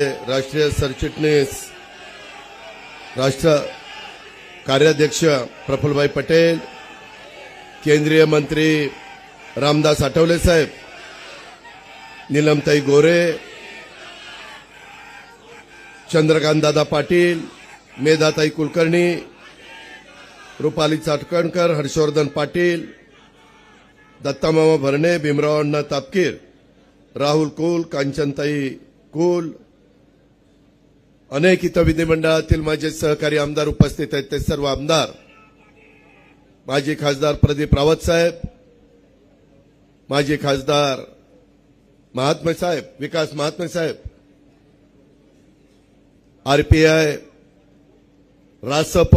राष्ट्रीय सरचिटणीस राष्ट्र कार्याध्यक्ष प्रफुल्लभाई पटेल केंद्रीय मंत्री रामदास आठवले साहेब निलमताई गोरे चंद्रकांतदादा पाटील मेधाताई कुलकर्णी रुपाली चाटकणकर हर्षवर्धन पाटील दत्तामामा भरणे भीमराव तापकीर राहुल कुल कांचनताई कुल अनेक इथं विधिमंडळातील माझे सहकारी आमदार उपस्थित आहेत. ते सर्व आमदार माजी खासदार प्रदीप रावत साहेब माजी खासदार महात्मे साहेब विकास महात्मे साहेब आरपीआय रासप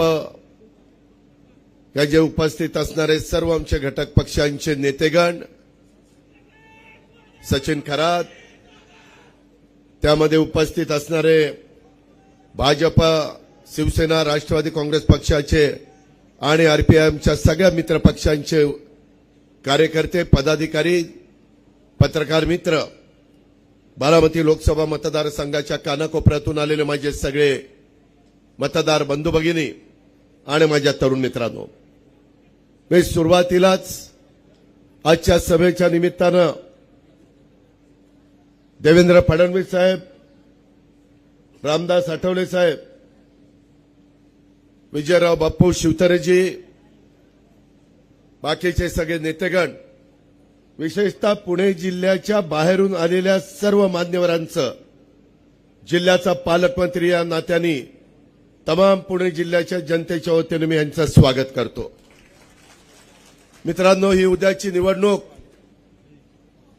या जे उपस्थित असणारे सर्व आमचे घटक पक्षांचे नेतेगण सचिन खरात त्यामध्ये उपस्थित असणारे भाजप शिवसेना राष्ट्रवादी काँग्रेस पक्षाचे आणि आरपीआयएमच्या सगळ्या मित्र पक्षांचे कार्यकर्ते पदाधिकारी पत्रकार मित्र बारामती लोकसभा मतदारसंघाच्या कानाकोपऱ्यातून आलेले माझे सगळे मतदार बंधू भगिनी आणि माझ्या तरुण मित्रांनो. मी सुरुवातीलाच आजच्या सभेच्या निमित्तानं देवेंद्र फडणवीस साहेब रामदास आठवले साहेब विजयराव बाप्पू शिवतरेजी बाकीचे सगळे नेतेगण विशेषतः पुणे जिल्ह्याच्या बाहेरून आलेल्या सर्व मान्यवरांचं जिल्ह्याचा पालकमंत्री या नात्याने तमाम पुणे जिल्ह्याच्या जनतेच्या वतीने मी यांचं स्वागत करतो. मित्रांनो ही उद्याची निवडणूक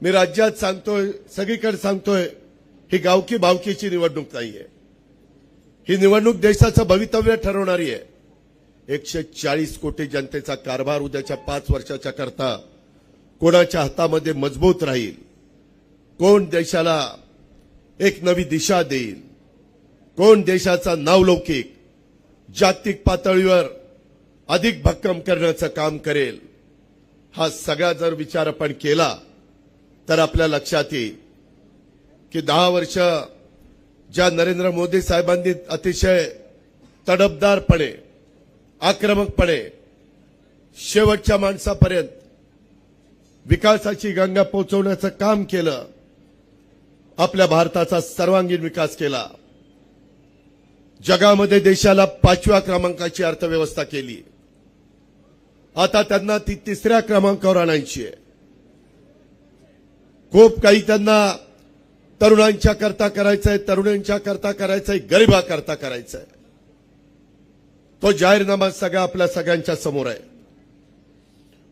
मी राज्यात सांगतोय सगळीकडे सांगतोय ही गावकी भावकीची निवडणूक नाहीये. ही निवडणूक देशाचं भवितव्य ठरवणारी आहे. एकशे चाळीस कोटी जनतेचा कारभार उद्याच्या पाच वर्षाच्या करता कोणाच्या हातामध्ये मजबूत राहील? कोण देशाला एक नवी दिशा देईल? कोण देशाचा नावलौकिक जागतिक पातळीवर अधिक भक्कम करण्याचं काम करेल? हा सगळा जर विचार आपण केला तर आपल्या लक्षात येईल की दहा वर्ष ज्या नरेंद्र मोदी साहेबांनी अतिशय तडपदारपणे आक्रमकपणे शेवटच्या माणसापर्यंत विकासाची गंगा पोहोचवण्याचं काम केलं आपल्या भारताचा सर्वांगीण विकास केला जगामध्ये देशाला पाचव्या क्रमांकाची अर्थव्यवस्था केली. आता त्यांना ती तिसऱ्या क्रमांकावर आणायची आहे. खूप काही त्यांना तरुणांच्या करता करायचंय तरुणांच्या करता करायचंय गरिबा करता करायचंय. तो जाहीरनामा सगळा आपल्या सगळ्यांच्या समोर आहे.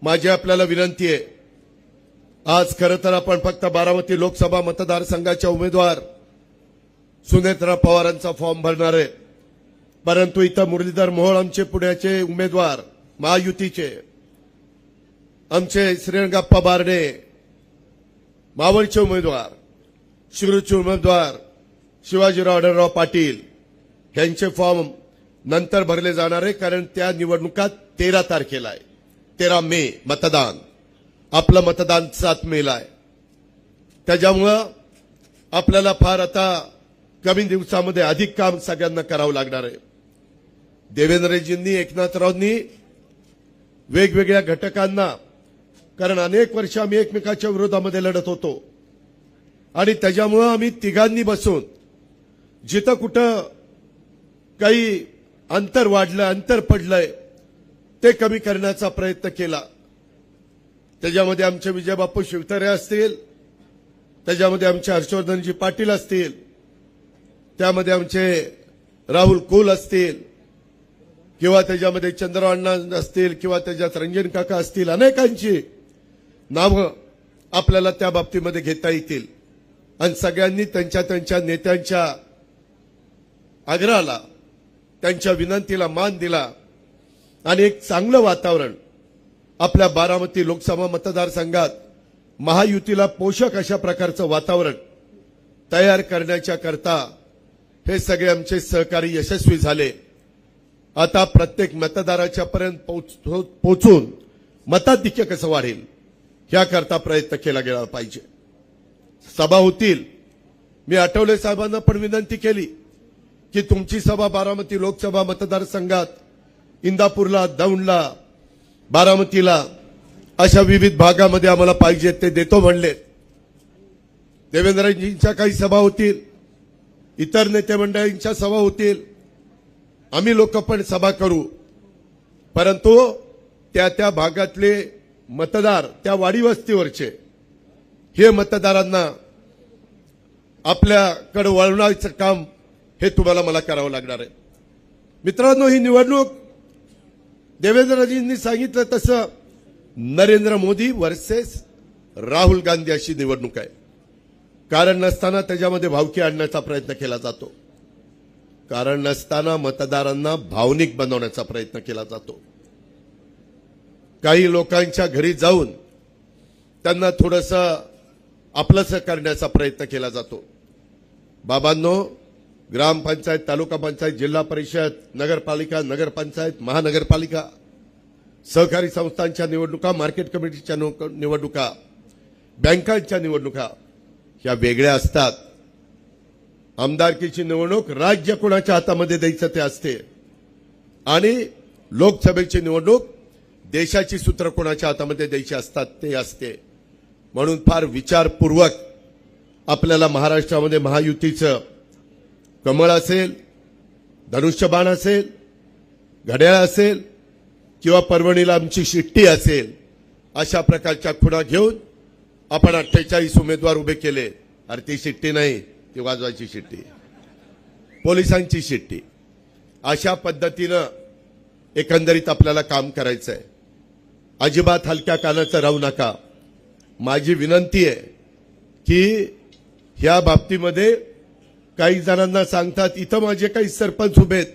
माझी आपल्याला विनंती आहे आज खरं तर आपण फक्त बारामती लोकसभा मतदारसंघाच्या उमेदवार सुनेत्रा पवारांचा फॉर्म भरणार आहे. परंतु इथं मुरलीधर मोहोळ आमचे पुण्याचे उमेदवार महायुतीचे आमचे श्रीरंगाप्पा बारडे मावळचे उमेदवार शिरूरचे उमेदवार शिवाजीराव आढळराव पाटील यांचे फॉर्म नंतर भरले जाणार आहे कारण त्या निवडणुका तेरा तारखेला आहे. तेरा मे मतदान. आपलं मतदान सात मेला आहे. त्याच्यामुळं आपल्याला फार आता कमी दिवसामध्ये अधिक काम सगळ्यांना करावं लागणार आहे. देवेंद्रजींनी एकनाथरावनी वेगवेगळ्या घटकांना कारण अनेक वर्ष आम्ही एकमेकाच्या विरोधामध्ये लढत होतो. आणि त्याच्यामुळं आम्ही तिघांनी बसून जिथं कुठं काही अंतर वाढलं अंतर पडलंय ते कमी करण्याचा प्रयत्न केला. त्याच्यामध्ये आमचे विजयबापू शिवतरे असतील त्याच्यामध्ये आमचे हर्षवर्धनजी पाटील असतील त्यामध्ये आमचे राहुल कुल असतील किंवा त्याच्यामध्ये चंद्रअण्णा असतील किंवा त्याच्यात रंजन काका असतील अनेकांची नावं आपल्याला त्या बाबतीमध्ये घेता येतील. आणि सगळ्यांनी त्यांच्या त्यांच्या नेत्यांच्या आग्रहाला त्यांच्या विनंतीला मान दिला. आणि एक चांगलं वातावरण आपल्या बारामती लोकसभा मतदारसंघात महायुतीला पोषक अशा प्रकारचं वातावरण तयार करण्याच्या करता हे सगळे आमचे सहकारी यशस्वी झाले. आता प्रत्येक मतदाराच्या पर्यंत पोहोच- पोहोचून मताधिक्य कसं वाढेल याकरता प्रयत्न केला गेला पाहिजे. सभा होतील. मी आठवले साहेबांना पण विनंती केली की तुमची सभा बारामती लोकसभा मतदारसंघात इंदापूरला दौंडला बारामतीला अशा विविध भागामध्ये आम्हाला पाहिजे ते देतो म्हणले. देवेंद्रजींच्या काही सभा होतील इतर नेते मंडळींच्या सभा होतील. आम्ही लोक पण सभा करू. परंतु त्या त्या भागातले मतदार त्या वाडी वस्तीवरचे हे मतदारांना आपल्याकडे वळवण्याचं काम हे तुम्हाला मला करावं लागणार आहे. मित्रांनो ही निवडणूक देवेंद्रजींनी सांगितलं तसं नरेंद्र मोदी वर्सेस राहुल गांधी अशी निवडणूक आहे. कारण नसताना त्याच्यामध्ये भावकी आणण्याचा प्रयत्न केला जातो. कारण नसताना मतदारांना भावनिक बनवण्याचा प्रयत्न केला जातो. काही लोकांच्या घरी जाऊन त्यांना थोडंसं आपलंसं करण्याचा प्रयत्न केला जातो. बाबांनो ग्रामपंचायत तालुका पंचायत जिल्हा परिषद नगरपालिका नगरपंचायत महानगरपालिका सहकारी संस्थांच्या निवडणुका मार्केट कमिटीच्या नो- निवडणुका बँकांच्या निवडणुका ह्या वेगळ्या असतात. आमदारकीची निवडणूक राज्य कोणाच्या हातामध्ये द्यायचं ते असते. आणि लोकसभेची निवडणूक देशाची सूत्र कोणाच्या हातामध्ये द्यायची असतात ते असते. म्हणून फार विचारपूर्वक आपल्याला महाराष्ट्रामध्ये महायुतीचं कमळ असेल धनुष्यबाण असेल घड्याळ असेल किंवा परभणीला आमची शिट्टी असेल अशा प्रकारच्या खुणा घेऊन आपण अठ्ठेचाळीस उमेदवार उभे केले. अरे ती शिट्टी नाही ती वाजवायची शिट्टी. पोलिसांची शिट्टी. अशा पद्धतीनं एकंदरीत आपल्याला काम करायचं आहे अजिबात हलक्या कानाचं राहू नका. माझी विनंती आहे की ह्या बाबतीमध्ये काही जणांना सांगतात इथं माझे काही सरपंच उभे आहेत.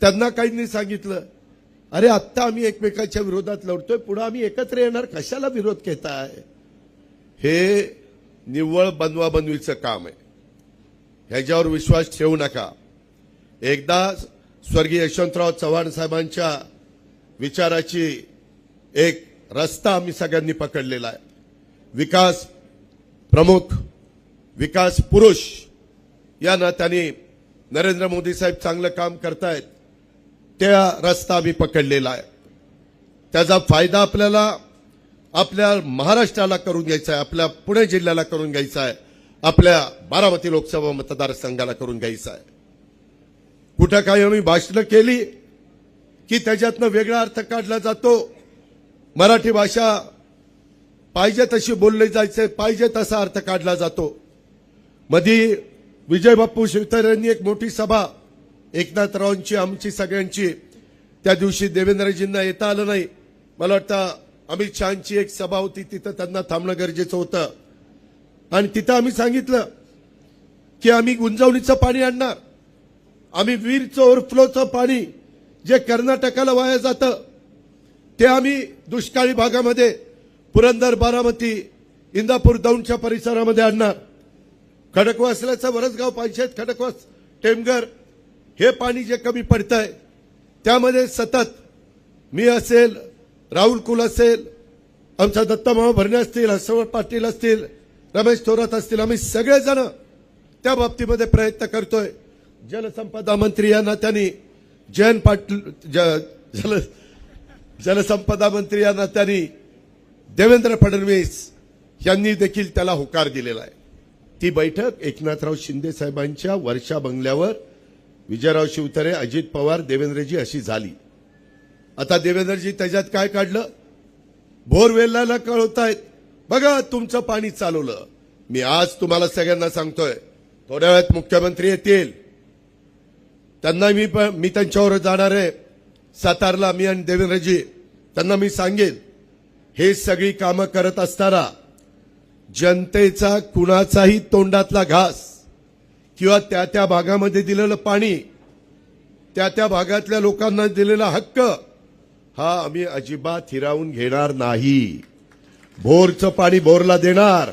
त्यांना काहींनी सांगितलं अरे आत्ता आम्ही एकमेकाच्या विरोधात लढतोय पुढे आम्ही एकत्र येणार कशाला विरोध घेताय? हे निव्वळ बनवाबनवीचं काम आहे. ह्याच्यावर विश्वास ठेवू नका. एकदा स्वर्गीय यशवंतराव चव्हाण साहेबांच्या विचाराची एक रस्ता आम्ही सगळ्यांनी पकडलेला आहे. विकास प्रमुख विकास पुरुष या नात्याने नरेंद्र मोदी साहेब चांगलं काम करतायत. त्या रस्ता आम्ही पकडलेला आहे. त्याचा फायदा आपल्याला आपल्या महाराष्ट्राला करून घ्यायचा आहे आपल्या पुणे जिल्ह्याला करून घ्यायचा आहे आपल्या बारामती लोकसभा मतदारसंघाला करून घ्यायचा आहे. कुठं काही आम्ही भाषणं केली की त्याच्यातनं वेगळा अर्थ काढला जातो. मराठी भाषा पाहिजे तशी बोलली जायचे पाहिजे तसा अर्थ काढला जातो. मधी विजय बाप्पू शिवतर यांनी एक मोठी सभा एकनाथरावांची आमची सगळ्यांची त्या दिवशी देवेंद्रजींना येता आलं नाही. मला वाटतं अमित शहाची एक सभा होती तिथं त्यांना थांबणं गरजेचं होतं. आणि तिथं आम्ही सांगितलं की आम्ही गुंजवणीचं पाणी आणणार. आम्ही वीरचं ओव्हरफ्लोचं पाणी जे कर्नाटकाला वाया जातं ते आम्ही दुष्काळी भागामध्ये पुरंदर बारामती इंदापूर दौंडच्या परिसरामध्ये आणणार. खडकवासल्याचं वरसगाव पंचायत खडकवास टेमगर हे पाणी जे कमी पडतंय त्यामध्ये सतत मी असेल राहुल कुल असेल आमचा दत्तामामा भरणे असतील हसवळ पाटील असतील रमेश थोरात असतील आम्ही सगळेजण त्या बाबतीमध्ये प्रयत्न करतोय. जलसंपदा मंत्री या नात्याने जयंत पाटील ज- जल जलसंपदा मंत्री या नात्याने देवेंद्र फडणवीस यांनी देखील त्याला होकार दिलेला आहे. ती बैठक एकनाथराव शिंदे साहेबांच्या वर्षा बंगल्यावर विजयराव शिवतरे अजित पवार देवेंद्रजी अशी झाली. आता देवेंद्रजी त्याच्यात काय काढलं? बोरवेलला कळवतायत. बघा तुमचं पाणी चालवलं. मी आज तुम्हाला सगळ्यांना सांगतोय थोड्या वेळात मुख्यमंत्री येतील. त्यांना मी पण मी त्यांच्यावर जाणार आहे. सातारला मी आणि देवेंद्रजी त्यांना मी सांगेन. हे सगळी कामं करत असताना जनतेचा कुणाचाही तोंडातला घास किंवा त्या त्या भागामध्ये दिलेलं पाणी त्या त्या भागातल्या लोकांना दिलेला हक्क हा आम्ही अजिबात हिरावून घेणार नाही. भोरचं पाणी भोरला देणार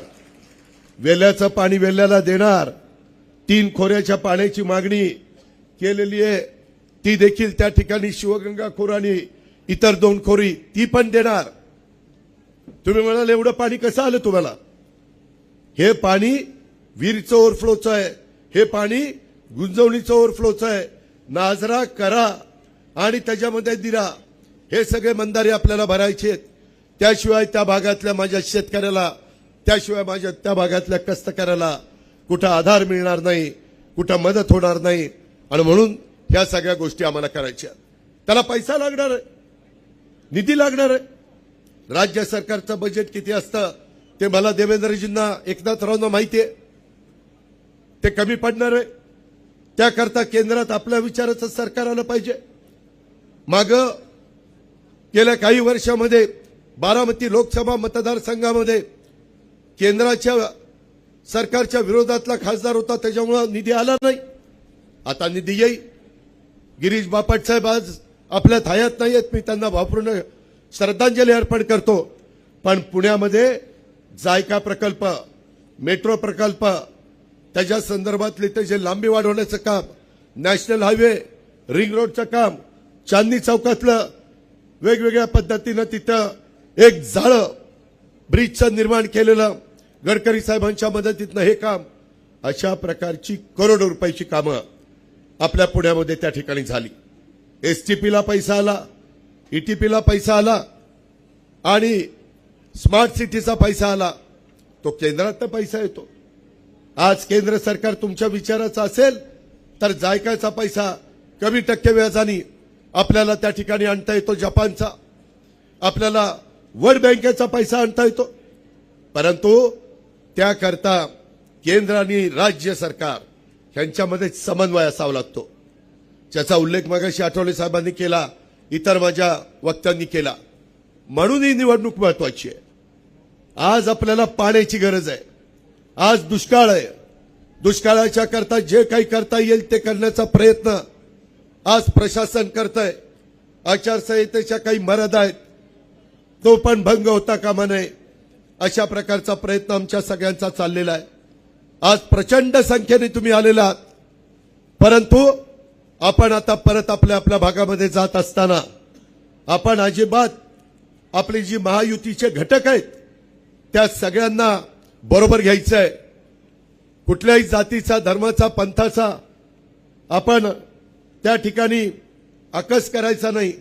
वेल्याचं पाणी वेल्याला देणार तीन खोऱ्याच्या पाण्याची मागणी केलेली आहे. ती देखील त्या ठिकाणी शिवगंगा खोर इतर दोन खोरी ती पण देणार. तुम्ही म्हणाल एवढं पाणी कसं आलं तुम्हाला? हे पाणी विहिरीचं ओव्हरफ्लोचं आहे. हे पाणी गुंजवणीचं ओव्हरफ्लोचं आहे. नाजरा करा आणि त्याच्यामध्ये दिरा. हे सगळे मंदारे आपल्याला भरायचे आहेत. त्याशिवाय त्या भागातल्या माझ्या शेतकऱ्याला त्याशिवाय माझ्या त्या भागातल्या कष्टकऱ्याला कुठं आधार मिळणार नाही कुठं मदत होणार नाही. आणि म्हणून ह्या सगळ्या गोष्टी आम्हाला करायच्या त्याला पैसा लागणार आहे. निधी लागणार आहे. राज्य सरकारचं बजेट किती असतं ते मला देवेंद्रजींना एकनाथरावना माहिती आहे ते कमी पडणार आहे. त्याकरता केंद्रात आपल्या विचाराचं सरकार आलं पाहिजे. माग गेल्या काही वर्षामध्ये बारामती लोकसभा मतदारसंघामध्ये केंद्राच्या सरकारच्या विरोधातला खासदार होता त्याच्यामुळं निधी आला नाही. आता निधी येईल. गिरीश बापट साहेब आज आपल्यात हयात नाही आहेत मी त्यांना वापरून श्रद्धांजली अर्पण करतो. पण पुण्यामध्ये जायका प्रकल्प मेट्रो प्रकल्प त्याच्या संदर्भातले त्याचे लांबी वाढवण्याचं काम नॅशनल हायवे रिंग रोडचं काम चांदणी चौकातलं वेगवेगळ्या पद्धतीनं तिथं एक जाळं ब्रिजचं निर्माण केलेलं गडकरी साहेबांच्या मदतीतनं हे काम अशा प्रकारची करोडो रुपयाची कामं आपल्या पुण्यामध्ये त्या ठिकाणी झाली. एसटीपीला पैसा आला. ईटीपीला पैसा आला आणि स्मार्ट सिटीचा पैसा आला तो केंद्रात पैसा येतो. आज केंद्र सरकार तुमच्या विचाराचं असेल तर जायकाचा पैसा कमी टक्के व्याजाने आपल्याला त्या ठिकाणी आणता येतो जपानचा. आपल्याला वर्ल्ड बँकेचा पैसा आणता येतो. परंतु त्याकरता केंद्र आणि राज्य सरकार यांच्यामध्ये समन्वय असावा लागतो. ज्याचा उल्लेख मगाशी आठवले साहेबांनी केला इतर माझ्या वक्त्यांनी केला. म्हणून ही निवडणूक महत्वाची आहे. आज आपल्याला पाण्याची गरज आहे. आज दुष्काळ आहे. दुष्काळाच्या करता जे काही करता येईल ते करण्याचा प्रयत्न आज प्रशासन करत आहे आचारसंहितेच्या काही मर्यादा आहेत. तो पण भंग होता कामा नये. अशा प्रकारचा प्रयत्न आमच्या सगळ्यांचा चाललेला आहे. आज प्रचंड संख्येने तुम्ही आलेला आहात. परंतु आपण आता परत आपल्या आपल्या भागामध्ये जात असताना आपण अजिबात आपली जी महायुतीचे घटक आहेत त्या सगळ्यांना बरोबर घ्यायचं आहे कुठल्याही जातीचा धर्माचा पंथाचा आपण त्या ठिकाणी आकस करायचा नाही.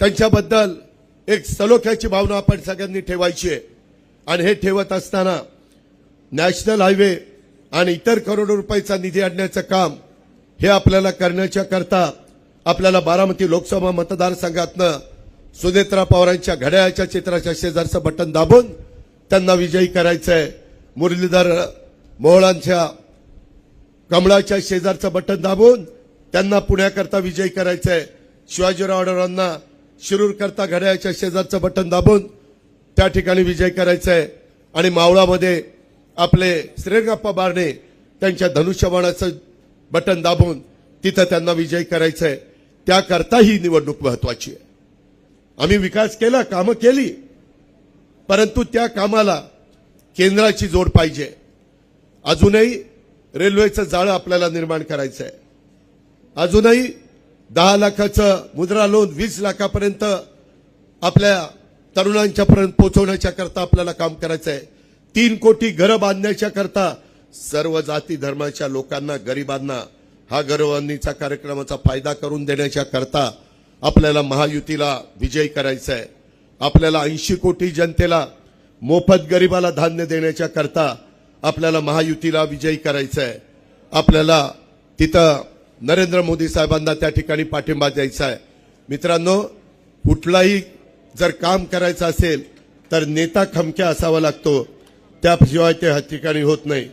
त्यांच्याबद्दल एक सलोख्याची भावना आपण सगळ्यांनी ठेवायची आहे. आणि हे ठेवत असताना नॅशनल हायवे आणि इतर करोडो रुपयाचा निधी आणण्याचं काम हे आपल्याला करण्याच्या करता आपल्याला बारामती लोकसभा मतदारसंघातनं सुनेत्रा पवारांच्या घड्याळाच्या चित्राच्या शेजारचं बटन दाबून त्यांना विजयी करायचं आहे मुरलीधर मोहळांच्या कमळाच्या शेजारचं बटन दाबून त्यांना पुण्याकरता विजयी करायचं आहे शिवाजीराव आढळरावांना शिरूरकरता घड्याळाच्या शेजारचं बटन दाबून त्या ठिकाणी विजय करायचा आहे आणि मावळामध्ये आपले श्रीरंगप्पा बारणे त्यांच्या धनुष्यबाणाचं बटन दाबून तिथं त्यांना विजय करायचं आहे त्याकरता ही निवडणूक महत्वाची आहे. आम्ही विकास केला कामं केली परंतु त्या कामाला केंद्राची जोड पाहिजे. अजूनही रेल्वेचं जाळं आपल्याला निर्माण करायचं आहे अजूनही दहा लाखाचं मुद्रा लोन वीस लाखापर्यंत आपल्या तरुणांच्या पर्यंत पोहोचवण्याच्या करता आपल्याला काम करायचं आहे तीन कोटी घरं बांधण्याच्या करता सर्व जाती धर्माच्या लोकांना गरिबांना हा गौरवांनीचा कार्यक्रमाचा फायदा करून देण्याच्या करता आपल्याला महायुतीला विजय करायचा आहे आपल्याला ऐंशी कोटी जनतेला मोफत गरिबाला धान्य देण्याच्या करता आपल्याला महायुतीला विजयी करायचं आहे आपल्याला तिथं नरेंद्र मोदी साहेबांना त्या ठिकाणी पाठिंबा द्यायचा आहे मित्रांनो कुठलाही जर काम करायचं असेल तर नेता खमक्या असावा लागतो. त्याशिवाय ते ह्या ठिकाणी होत नाही.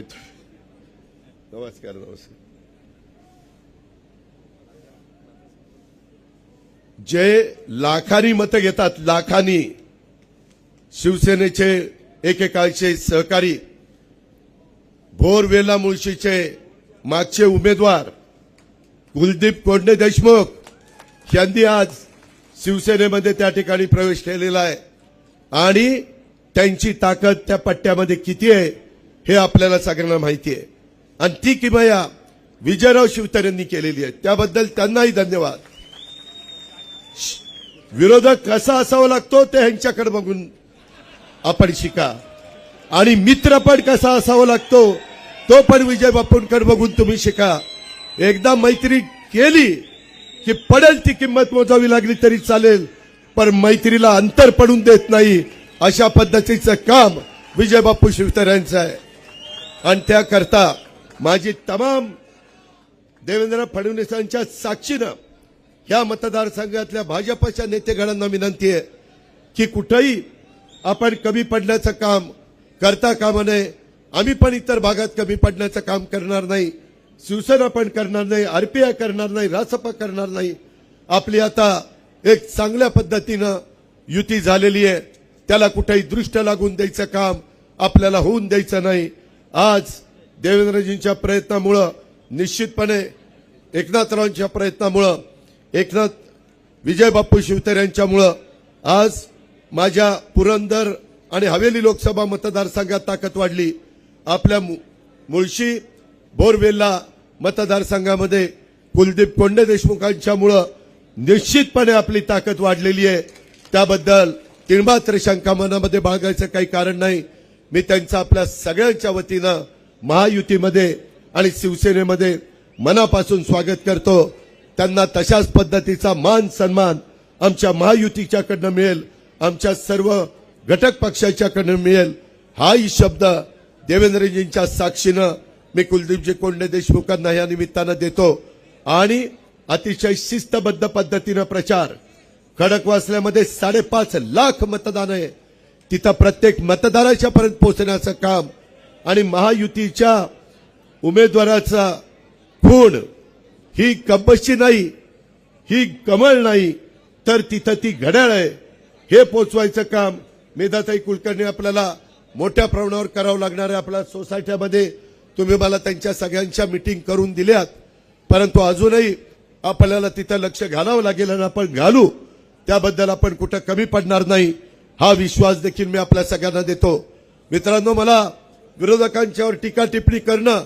नमस्कार नमस्कार जे लाखानी मतं घेतात लाखानी शिवसेनेचे एकेकाळचे सहकारी भोरवेला मुळशीचे मागचे उमेदवार कुलदीप कोंडे देशमुख यांनी आज शिवसेनेमध्ये त्या ठिकाणी प्रवेश केलेला आहे. आणि त्यांची ताकद त्या पट्ट्यामध्ये किती आहे? हे आपल्याला सगळ्यांना माहिती आहे. आणि ती किमया विजयराव शिवतरेंनी केलेली आहे. त्याबद्दल त्यांनाही धन्यवाद. विरोधक कसा असावा लागतो ते ह्यांच्याकडे बघून आपण शिका. आणि मित्र पण कसा असावा लागतो तो पण विजय बापूंकडे बघून तुम्ही शिका. एकदा मैत्री केली की पडेल ती किंमत मोजावी लागली तरी चालेल पण मैत्रीला अंतर पडून देत नाही अशा पद्धतीचं काम विजय बापू शिवतऱ्यांचं आहे. आणि त्याकरता माझी तमाम देवेंद्र फडणवीसांच्या साक्षीनं या मतदारसंघातल्या भाजपच्या नेतेगणांना विनंती आहे की कुठंही आपण कमी पडण्याचं काम करता कामा नये. आम्ही पण इतर भागात कमी पडण्याचं काम करणार नाही. शिवसेना पण करणार नाही. आरपीआय करणार नाही. रासपा करणार नाही. आपली आता एक चांगल्या पद्धतीनं युती झालेली आहे. त्याला कुठेही दृष्ट लागून द्यायचं काम आपल्याला होऊन द्यायचं नाही. आज देवेंद्रजींच्या प्रयत्नामुळं निश्चितपणे एकनाथरावांच्या प्रयत्नामुळं एकनाथ विजय बाप्पू शिवतर यांच्यामुळं आज माझ्या पुरंदर आणि हवेली लोकसभा मतदारसंघात ताकद वाढली. आपल्या मु- मुळशी बोरवेल्ला मतदारसंघामध्ये कुलदीप कोंडे देशमुखांच्यामुळं निश्चितपणे आपली ताकद वाढलेली आहे. त्याबद्दल तिळमात्र शंका मनामध्ये बाळगायचं काही कारण नाही. मी त्यांचा आपल्या सगळ्यांच्या वतीनं महायुतीमध्ये आणि शिवसेनेमध्ये मनापासून स्वागत करतो. त्यांना तशाच पद्धतीचा मान सन्मान आमच्या महायुतीच्याकडनं मिळेल. आमच्या सर्व घटक पक्षाच्याकडनं मिळेल. हाही शब्द देवेंद्रजींच्या साक्षीनं मी कुलदीपजी कोंडे देशमुखांना या निमित्तानं देतो. आणि अतिशय शिस्तबद्ध पद्धतीनं प्रचार. खडकवासल्यामध्ये साडेपाच लाख मतदान आहे. तिथं प्रत्येक मतदाराच्या पर्यंत पोहोचण्याचं काम आणि महायुतीच्या उमेदवाराचा खूण ही कंपशी नाही ही कमळ नाही तर तिथं ती घड्याळ आहे. हे पोचवायचं काम मेधाताई कुलकर्णी आपल्याला मोठ्या प्रमाणावर करावं लागणार आहे. आपल्या सोसायट्यामध्ये तुम्ही मला त्यांच्या सगळ्यांच्या मिटिंग करून दिल्यात. परंतु अजूनही आपल्याला तिथं लक्ष घालावं लागेल आणि आपण घालू. त्याबद्दल आपण कुठं कमी पडणार नाही. हा विश्वास देखील मी आपल्या सगळ्यांना देतो. मित्रांनो मला विरोधकांच्यावर टीका टिप्पणी करणं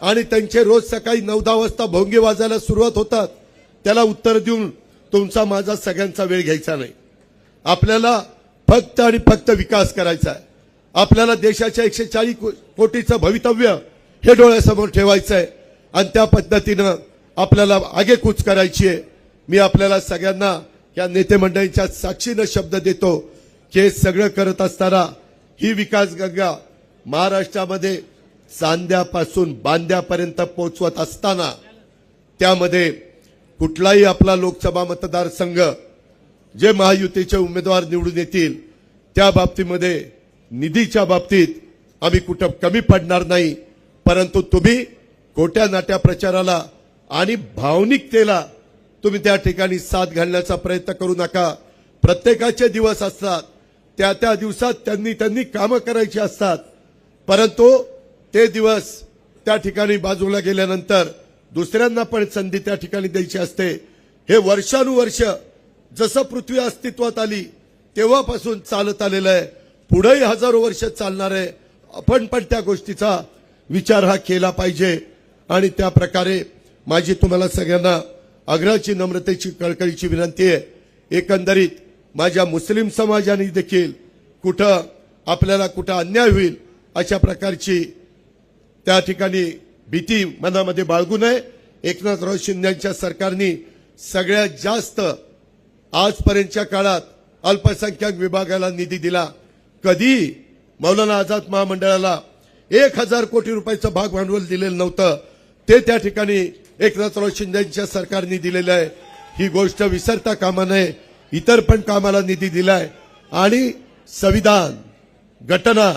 आणि त्यांचे रोज सकाळी नऊ दहा वाजता भोंगे वाजायला सुरुवात होतात त्याला उत्तर देऊन तुमचा माझा सगळ्यांचा वेळ घ्यायचा नाही. आपल्याला फक्त आणि फक्त विकास करायचा आहे. आपल्याला देशाच्या एकशे चाळीस कोटीचं भवितव्य हे डोळ्यासमोर ठेवायचं आहे आणि त्या पद्धतीनं आपल्याला आगेकूच करायची आहे. मी आपल्याला सगळ्यांना या नेते मंडळींच्या साक्षीनं शब्द देतो. हे सगळं करत असताना ही विकास गंगा महाराष्ट्रामध्ये चांद्यापासून बांद्यापर्यंत पोहोचवत असताना त्यामध्ये कुठलाही आपला लोकसभा मतदारसंघ जे महायुतीचे उमेदवार निवडून येतील त्या बाबतीमध्ये निधीच्या बाबतीत आम्ही कुठं कमी पडणार नाही. परंतु तुम्ही खोट्या नाट्या प्रचाराला आणि भावनिकतेला तुम्ही त्या ठिकाणी साथ घालण्याचा प्रयत्न करू नका. प्रत्येकाचे दिवस असतात. त्या त्या दिवसात त्यांनी त्यांनी कामं करायची असतात. परंतु ते दिवस त्या ठिकाणी बाजूला गेल्यानंतर दुसऱ्यांना पण संधी त्या ठिकाणी द्यायची असते. हे वर्षानुवर्ष जसं पृथ्वी अस्तित्वात आली तेव्हापासून चालत आलेलं आहे. पुढेही हजारो वर्ष चालणार आहे. आपण पण त्या गोष्टीचा विचार हा केला पाहिजे. आणि त्या प्रकारे माझी तुम्हाला सगळ्यांना आग्रहाची नम्रतेची कळकळीची विनंती आहे. एकंदरीत माझ्या मुस्लिम समाजाने देखील कुठं आपल्याला कुठं अन्याय होईल अशा प्रकारची त्या ठिकाणी भीती मनामध्ये बाळगू नये. एकनाथराव शिंदेच्या सरकारने सगळ्यात जास्त आजपर्यंतच्या काळात अल्पसंख्याक विभागाला निधी दिला. कधी? मौलाना आझाद महामंडळाला एक हजार कोटी रुपयाचं भाग भांडवल दिलेलं नव्हतं. ते त्या ठिकाणी एकनाथराव शिंदेच्या सरकारने दिलेलं आहे. ही गोष्ट विसरता कामा नये. इतर पण कामाला निधी दिलाय. आणि संविधान घटना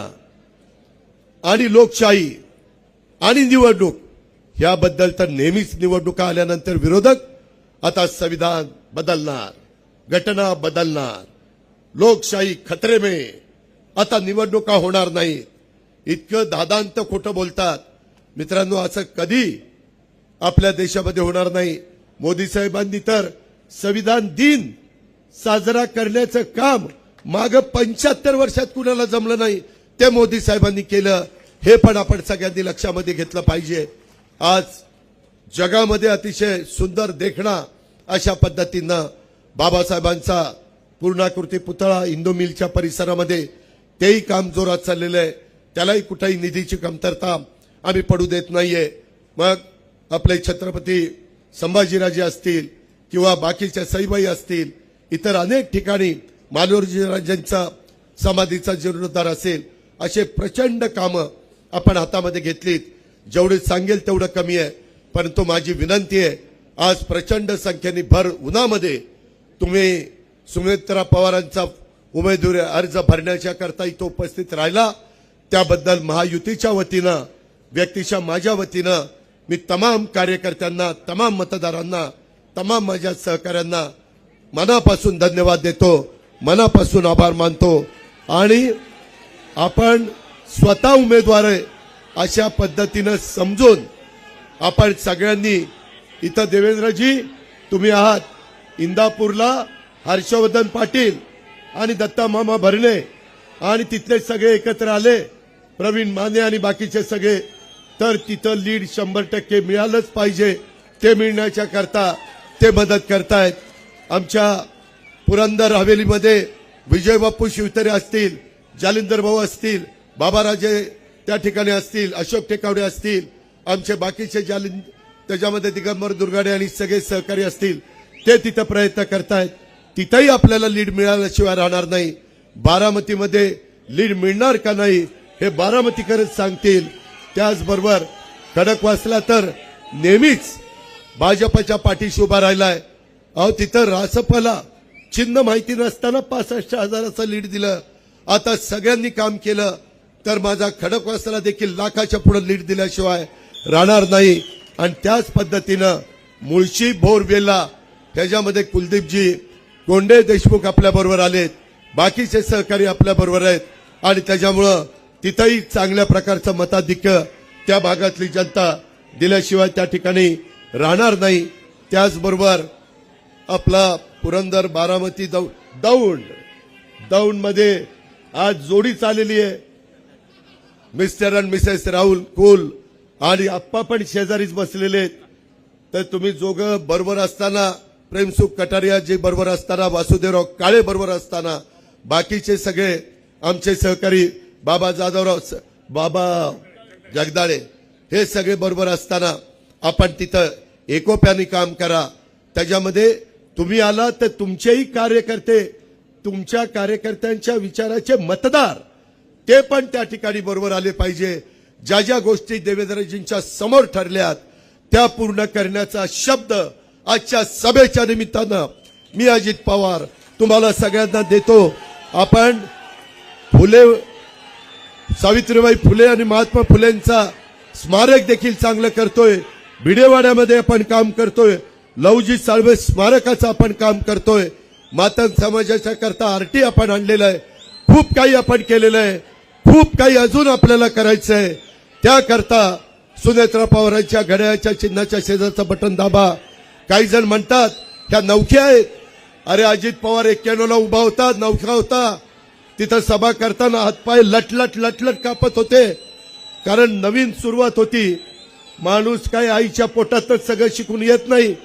आणि लोकशाही आणि निवडणूक याबद्दल तर नेहमीच निवडणुका आल्यानंतर विरोधक आता संविधान बदलणार घटना बदलणार लोकशाही खतरे में आता निवडणुका होणार नाही इतकं दादांत खोटं बोलतात. मित्रांनो असं कधी आपल्या देशामध्ये होणार नाही. मोदी साहेबांनी तर संविधान दिन साजरा करण्याचं काम माग पंच्याहत्तर वर्षात कुणाला जमलं नाही ते मोदी साहेबांनी केलं. हे पण आपण सगळ्यांनी लक्षामध्ये घेतलं पाहिजे. आज जगामध्ये अतिशय सुंदर देखणा अशा पद्धतीनं बाबासाहेबांचा पूर्णाकृती पुतळा इंदू मिलच्या परिसरामध्ये तेही काम जोरात चाललेलं आहे. त्यालाही कुठेही निधीची कमतरता आम्ही पडू देत नाहीये. मग आपले छत्रपती संभाजीराजे असतील किंवा बाकीच्या सईबाई असतील इतर अनेक ठिकाणी मालोजीराजांचा समाधीचा जीर्णोद्धार असेल असे प्रचंड कामं आपण हातामध्ये घेतलीत. जेवढे सांगेल तेवढं कमी आहे. परंतु माझी विनंती आहे आज प्रचंड संख्येने भर उन्हामध्ये तुम्ही सुमित्रा पवारांचा उमेदवारी अर्ज भरण्याच्या करता इथं उपस्थित राहिला. त्याबद्दल महायुतीच्या वतीनं व्यक्तीच्या माझ्या वतीनं मी तमाम कार्यकर्त्यांना तमाम मतदारांना तमाम माझ्या सहकाऱ्यांना मनापासून धन्यवाद देतो मनापासून आभार मानतो आणि आपण स्वतः उमेदवार आहे अशा पद्धतीनं समजून आपण सगळ्यांनी इथं देवेंद्रजी तुम्ही आहात. इंदापूरला हर्षवर्धन पाटील आणि दत्ता मामा भरणे आणि तिथले सगळे एकत्र आले. प्रवीण माने आणि बाकीचे सगळे. तर तिथं लीड शंभर टक्के मिळालंच पाहिजे. ते मिळण्याच्या करता ते मदत करतायत. आमच्या पुरंदर हवेलीमध्ये विजय बाप्पू शिवतरे असतील जालिंदर भाऊ असतील बाबाराजे त्या ठिकाणी असतील अशोक टेकावडे असतील आमचे बाकीचे जालिंद त्याच्यामध्ये दिगंबर दुर्गाडे आणि सगळे सहकारी असतील ते तिथं प्रयत्न करतायत. तिथंही आपल्याला लीड मिळाल्याशिवाय राहणार नाही. बारामतीमध्ये लीड मिळणार का नाही हे बारामतीकरच सांगतील. त्याचबरोबर खडकवासला तर नेहमीच भाजपच्या पाठीशी उभा राहिलाय. अहो तिथं रासपाला. चिन्ह माहिती नसताना पासष्ट हजाराचं लीड दिलं. आता सगळ्यांनी काम केलं. तर माझा खडकवासला देखील लाखाच्या पुढे लीड दिल्याशिवाय राहणार नाही. आणि त्याच पद्धतीनं मुळशी बोरवेला त्याच्यामध्ये कुलदीपजी गोंडे देशमुख आपल्याबरोबर आलेत. बाकीचे सहकारी आपल्याबरोबर आहेत. आणि त्याच्यामुळं तिथंही चांगल्या प्रकारचं मताधिक्य त्या भागातली जनता दिल्याशिवाय त्या ठिकाणी राहणार नाही. त्याचबरोबर आपला पुरंदर बारामती दौ दौंड. दौंडमध्ये आज जोडी चाललेली आहे. Mister and missus Rahul Kul आणि आप्पा पण शेजारीच बसलेले आहेत. तर तुम्ही जोगं बरोबर असताना प्रेमसुख कटारिया जे बरोबर असताना वासुदेवराव काळे बरोबर असताना बाकीचे सगळे आमचे सहकारी बाबा जाधवराव स- बाबा जगदाळे हे सगळे बरोबर असताना आपण तिथं एकोप्याने काम करा. त्याच्यामध्ये तुम्ही आला तर तुमचेही कार्यकर्ते तुमच्या कार्यकर्त्यांच्या विचाराचे मतदार ते पण त्या ठिकाणी बरोबर आले पाहिजे. ज्या ज्या गोष्टी देवेंद्रजींच्या समोर ठरल्यात त्या पूर्ण करण्याचा शब्द आजच्या सभेच्या निमित्तानं मी अजित पवार तुम्हाला सगळ्यांना देतो. आपण फुले सावित्रीबाई फुले आणि महात्मा फुलेंचा स्मारक देखील चांगलं करतोय. भिडेवाड्यामध्ये आपण काम करतोय. लवजी साळवे स्मारकाचं आपण काम करतोय. मातन समाजाच्या करता आरटी आपण आणलेलं आहे. खूप काही आपण केलेलं आहे. खूप काही अजून आपल्याला करायचं आहे त्याकरता सुनेत्रा पवारांच्या घड्याळाच्या चिन्हाच्या शेजारचं बटन दाबा. काही जण म्हणतात त्या नौख्या आहेत. अरे अजित पवार एक्क्याण्णवला उभा होता नौखा होता. तिथं सभा करताना हातपाय लटलट लटलट कापत होते. कारण नवीन सुरुवात होती. माणूस काय आईच्या पोटातच सगळं शिकून येत नाही.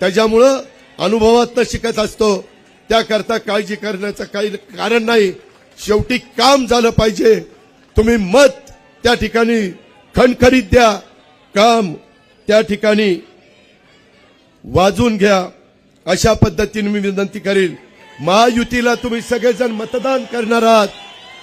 त्याच्यामुळं अनुभवातनं शिकत असतो. त्याकरता काळजी करण्याचं काही कारण नाही. शेवटी काम झालं पाहिजे. तुम्ही मत त्या ठिकाणी खणखणीत द्या. काम त्या ठिकाणी वाजून घ्या. अशा पद्धतीने मी विनंती करेल महायुतीला तुम्ही सगळेजण मतदान करणार आहात.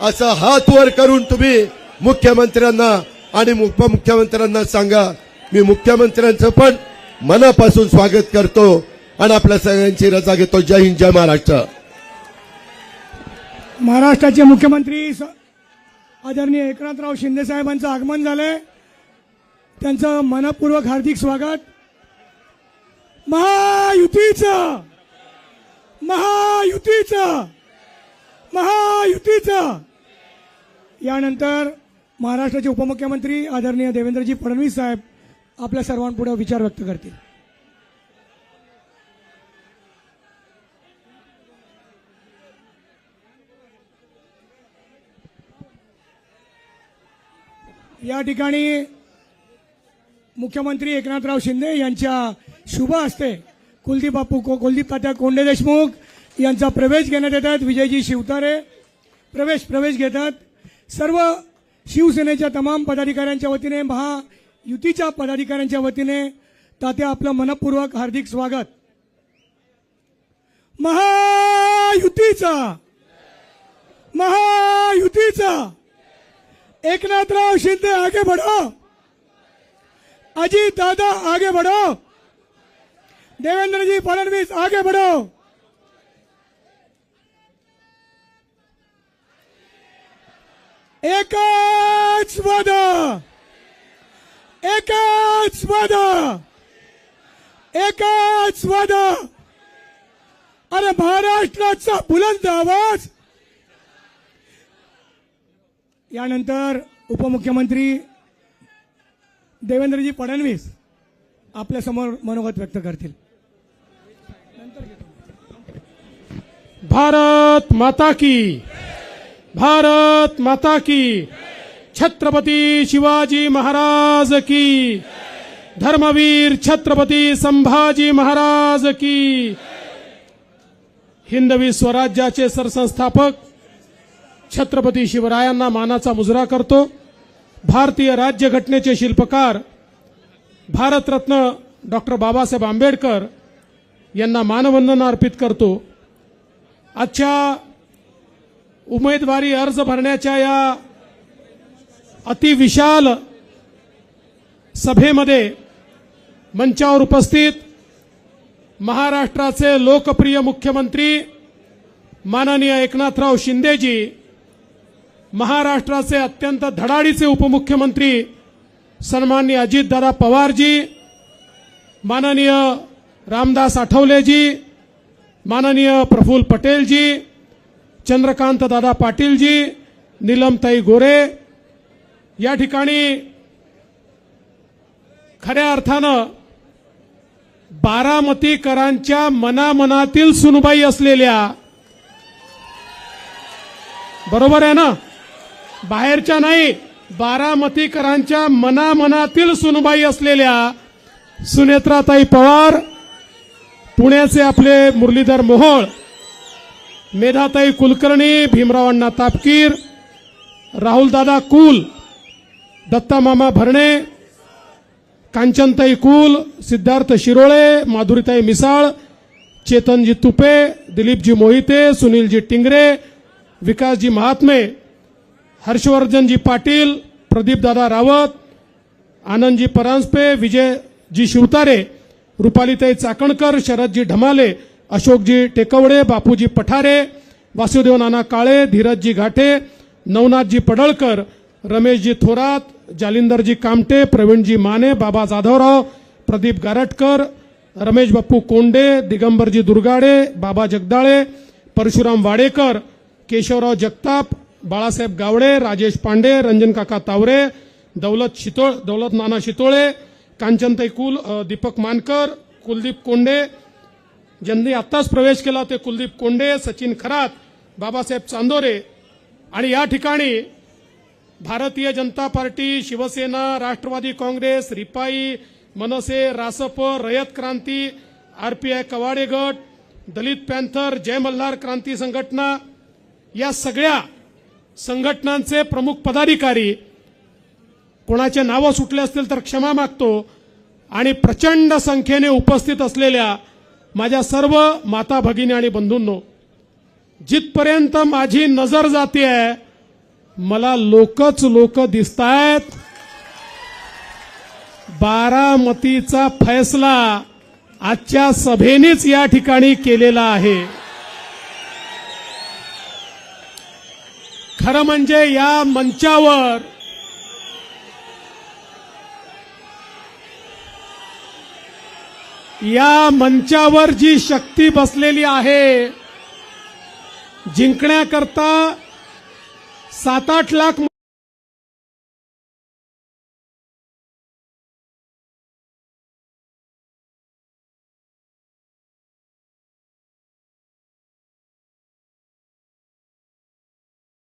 असा हात वर करून तुम्ही मुख्यमंत्र्यांना आणि उपमुख्यमंत्र्यांना सांगा. मी मुख्यमंत्र्यांचं पण मनापासून स्वागत करतो आणि आपल्या सगळ्यांची रजा घेतो. जय हिंद जय महाराष्ट्र. महाराष्ट्राचे मुख्यमंत्री स- आदरणीय एकनाथराव शिंदे साहेबांचं आगमन झालंय. त्यांचं मनपूर्वक हार्दिक स्वागत. महायुतीचं! महायुतीचं! महायुतीचं! यानंतर महाराष्ट्राचे उपमुख्यमंत्री आदरणीय देवेंद्रजी फडणवीस साहेब आपल्या सर्वांपुढे विचार व्यक्त करतील. या ठिकाणी मुख्यमंत्री एकनाथराव शिंदे यांच्या शुभ हस्ते कुलदीप बापू को कुलदीप तात्या कोंडे देशमुख यांचा प्रवेश घेण्यात येतात. विजयजी शिवतारे प्रवेश प्रवेश घेतात. सर्व शिवसेनेच्या तमाम पदाधिकाऱ्यांच्या वतीने महा युतीच्या पदाधिकाऱ्यांच्या वतीने तात्या आपलं मनपूर्वक हार्दिक स्वागत. महायुतीचा! महायुतीचा! एकनाथराव शिंदे आगे बढ़ो! अजीत दादा आगे बढ़ो! देवेंद्रजी फडणवीस आगे बढ़ो! एकच वादा एकच पद एकच पद अरे महाराष्ट्राचा बुलंद आवाज! यानंतर उपमुख्यमंत्री देवेंद्रजी फडणवीस आपल्यासमोर मनोगत व्यक्त करतील. भारत माता की! भारत माता की! छत्रपती शिवाजी महाराज की. धर्मवीर छत्रपती संभाजी महाराज की. हिंदवी स्वराज्याचे सरसंस्थापक छत्रपती शिवरायांना मानाचा मुजरा करतो. भारतीय राज्यघटनेचे शिल्पकार भारतरत्न डॉक्टर बाबासाहेब आंबेडकर यांना मानवंदना अर्पित करतो. आजच्या उमेदवारी अर्ज भरण्याच्या या अतिविशाल सभेमध्ये मंचावर उपस्थित महाराष्ट्राचे लोकप्रिय मुख्यमंत्री माननीय एकनाथराव शिंदेजी महाराष्ट्राचे अत्यंत धडाडीचे उपमुख्यमंत्री सन्माननीय अजितदादा पवारजी माननीय रामदास आठवलेजी माननीय प्रफुल्ल पटेलजी चंद्रकांत दादा पाटीलजी नीलमताई गोरे या ठिकाणी खऱ्या अर्थानं बारामतीकरांच्या मनामनातील सुनबाई असलेल्या बरोबर आहे ना? बाहेरच्या नाही बारामतीकरांच्या मनामनातील सुनबाई असलेल्या सुनेत्राताई पवार पुण्याचे आपले मुरलीधर मोहोळ मेधाताई कुलकर्णी भीमरावांना तापकीर राहुलदादा कुल दत्तामामा भरणे कांचनताई कुल सिद्धार्थ शिरोळे माधुरीताई मिसाळ चेतनजी तुपे दिलीपजी मोहिते सुनीलजी टिंगरे विकासजी महात्मे हर्षवर्धनजी पाटील प्रदीपदादा रावत आनंदजी परांजपे विजयजी शिवतारे रुपालीताई चाकणकर शरदजी ढमाले अशोकजी टेकवडे बापूजी पठारे वासुदेव नाना काळे धीरजजी घाटे नवनाथजी पडळकर रमेशजी थोरात जालिंदरजी कामटे प्रवीणजी माने बाबा जाधवराव प्रदीप गारटकर रमेश बाप्पू कोंडे दिगंबरजी दुर्गाडे बाबा जगदाळे परशुराम वाडेकर केशवराव जगताप बाळासाहेब गावडे राजेश पांडे रंजन काका तावरे दौलत शितोळ दौलत नाना शितोळे कांचनताई कुल दीपक मानकर कुलदीप कोंडे ज्यांनी आत्ताच प्रवेश केला ते कुलदीप कोंडे सचिन खरात बाबासाहेब चांदोरे. आणि या ठिकाणी भारतीय जनता पार्टी शिवसेना राष्ट्रवादी काँग्रेस रिपाई मनसे रासप रयत क्रांती आरपीआय कवाडे गट दलित पॅन्थर जय मल्हार क्रांती संघटना या सगळ्या संघटनांचे प्रमुख पदाधिकारी कोणाचे नावं सुटले असतील तर क्षमा मागतो. आणि प्रचंड संख्येने उपस्थित असलेल्या माझ्या सर्व माता भगिनी आणि बंधूंनो जिथपर्यंत माझी नजर जाते आहे मला लोकच लोक दिसतायत. बारामतीचा फैसला आजच्या सभेनेच या ठिकाणी केलेला आहे. खरं म्हणजे या मंचावर या मंचावर जी शक्ती बसलेली आहे जिंकण्याकरता सात आठ लाख